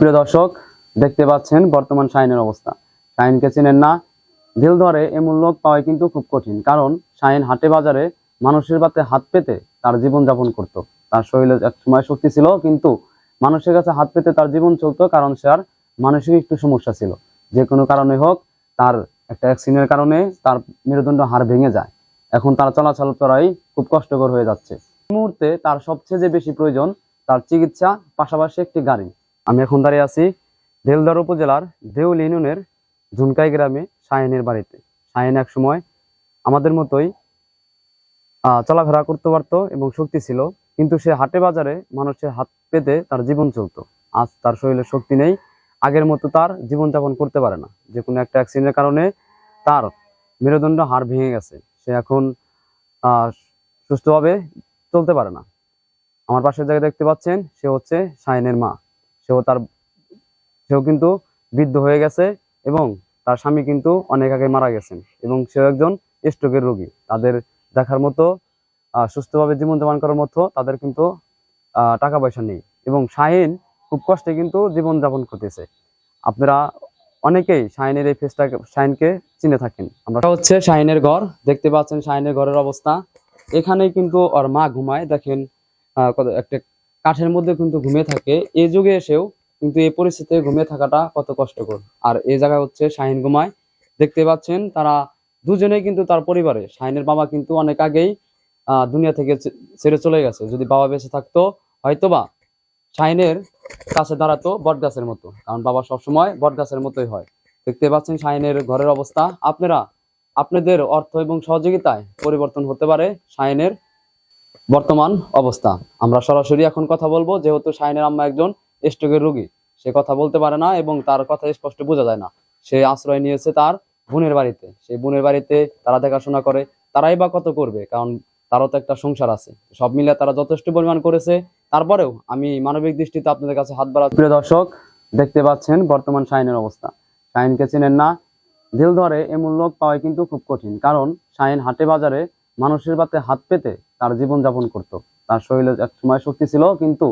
প্রিয় দর্শক, দেখতে পাচ্ছেন বর্তমান শাহিনের অবস্থা। শাহিনকে চেনেন না দিল ধরে এমন লোক পাওয়া কিন্তু খুব কঠিন, কারণ শাহিন হাটে বাজারে মানুষের বাতে হাত পেতে তার জীবন যাপন করত। তার শরীরে এক সময় শক্তি ছিল, কিন্তু মানুষের কাছে হাত পেতে তার জীবন চলতো, কারণ সে আর মানসিক একটু সমস্যা ছিল। যে কোনো কারণে হোক, তার একটা অ্যাক্সিডেন্টের কারণে তার মেরুদণ্ড হাড় ভেঙে যায়। এখন তার চলাচল করাই খুব কষ্টকর হয়ে যাচ্ছে। মুহূর্তে তার সবচেয়ে যে বেশি প্রয়োজন, তার চিকিৎসা, পাশাপাশি একটি গাড়ি। আমি এখন দাঁড়িয়ে আছি দেলদার উপজেলার দেউল ইউনিয়নের ঝুনকাই গ্রামে শাহিনের বাড়িতে। শাহিন এক সময় আমাদের মতোই চলাফেরা করতে পারতো এবং শক্তি ছিল, কিন্তু সে হাটে বাজারে মানুষের হাত পেতে তার জীবন চলতো। আজ তার শরীরে শক্তি নেই, আগের মতো তার জীবনযাপন করতে পারে না। যে কোনো একটা অ্যাক্সিডেন্টের কারণে তার মেরুদণ্ড হাড় ভেঙে গেছে। সে এখন সুস্থভাবে চলতে পারে না। আমার পাশের জায়গায় দেখতে পাচ্ছেন, সে হচ্ছে শাহিনের মা। সেও তার সেও কিন্তু বৃদ্ধ হয়ে গেছে এবং তার স্বামী কিন্তু অনেক আগে মারা গেছেন এবং সেও একজন স্ট্রোকের রোগী। তাদের দেখার মতো সুস্থভাবে জীবনযাপন করার মতো তাদের কিন্তু টাকা পয়সা নেই এবং শাহিন খুব কষ্টে কিন্তু জীবনযাপন করতেছে। আপনারা অনেকেই শাহিনের এই ফেসটাকে, শাহিনকে চিনে থাকেন। আমরা হচ্ছে শাহিনের ঘর, দেখতে পাচ্ছেন শাহিনের ঘরের অবস্থা। এখানেই কিন্তু ওর মা ঘুমায়, দেখেন একটা কাঠের মধ্যে কিন্তু ঘুমিয়ে থাকে। এই যুগে এসেও কিন্তু এই পরিস্থিতিতে ঘুমিয়ে থাকাটা কত কষ্টকর। আর এই জায়গায় হচ্ছে শাহিন ঘুমায়। দেখতে পাচ্ছেন তারা দুজনেই কিন্তু তার পরিবারে। শাহিনের বাবা কিন্তু অনেক আগেই দুনিয়া থেকে ছেড়ে চলে গেছে। যদি বাবা বেঁচে থাকতো, হয়তোবা শাহিনের কাছে দাঁড়াতো বট গাছের মতো। কারণ বাবা সবসময় বট গাছের মতোই হয়। দেখতে পাচ্ছেন শাহিনের ঘরের অবস্থা। আপনারা, আপনাদের অর্থ এবং সহযোগিতায় পরিবর্তন হতে পারে শাহিনের বর্তমান অবস্থা। আমরা সরাসরি এখন কথা বলব, যেহেতু শাহিনের আম্মা একজন স্ট্রোকের রোগী, সে কথা বলতে পারে না এবং তার কথা স্পষ্ট বোঝা যায় না। সে আশ্রয় নিয়েছে তার বোনের বাড়িতে। সেই বোনের বাড়িতে তারা দেখাশোনা করে, তারাই বা কত করবে, কারণ তারও তো একটা সংসার আছে। সব মিলে তারা যথেষ্ট পরিমাণ করেছে। তারপরেও আমি মানবিক দৃষ্টিতে আপনাদের কাছে হাত বাড়া প্রিয় দর্শক, দেখতে পাচ্ছেন বর্তমান শাহিনের অবস্থা। শাহিনকে চেনেন না দিল ধরে এমন লোক পাওয়া কিন্তু খুব কঠিন। কারণ শাহিন হাটে বাজারে মানুষের বাতে হাত পেতে তার জীবন যাপন করত। তার শরীরে এক সময় শক্তি ছিল, কিন্তু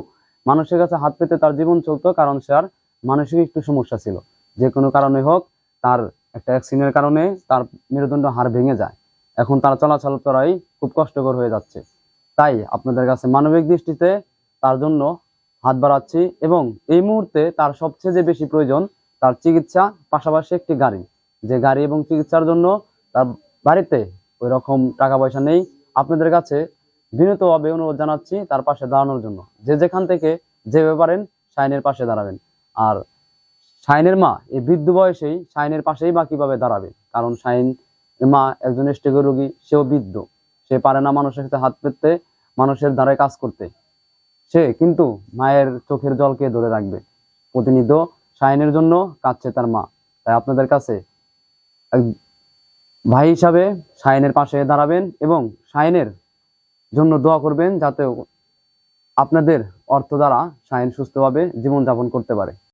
মানুষের কাছে হাত পেতে তার জীবন চলতো কারণ সে আর মানসিক একটু সমস্যা ছিল। যে কোনো কারণে হোক, তার একটা অ্যাক্সিডেন্টের কারণে তার মেরুদণ্ড হাড় ভেঙে যায়। এখন তার চলাচল করাই খুব কষ্টকর হয়ে যাচ্ছে। তাই আপনাদের কাছে মানবিক দৃষ্টিতে তার জন্য হাত বাড়াচ্ছি এবং এই মুহূর্তে তার সবচেয়ে যে বেশি প্রয়োজন, তার চিকিৎসা পাশাপাশি একটি গাড়ি। যে গাড়ি এবং চিকিৎসার জন্য তার বাড়িতে ওই রকম টাকা পয়সা নেই। আপনাদের কাছে বিনীতভাবে অনুরোধ জানাচ্ছি তার পাশে দাঁড়ানোর জন্য। যে যেখান থেকে যেভাবে পারেন শাইনের পাশে দাঁড়াবেন। আর শাইনের মা, এই বৃদ্ধ বয়সেই শাইনের পাশেই বা কীভাবে দাঁড়াবে? কারণ শাইন মা একজন স্টেগের রোগী, সেও বৃদ্ধ। সে পারে না মানুষের সাথে হাত পেতে, মানুষের দ্বারায় কাজ করতে। সে কিন্তু মায়ের চোখের জলকে ধরে রাখবে। প্রতিনিধ শাইনের জন্য কাঁদছে তার মা। তাই আপনাদের কাছে ভাই হিসাবে শাইনের পাশে দাঁড়াবেন এবং শাইনের জন্য দোয়া করবেন যাতে আপনাদের অর্থ দ্বারা শাইন সুস্থভাবে জীবনযাপন করতে পারে।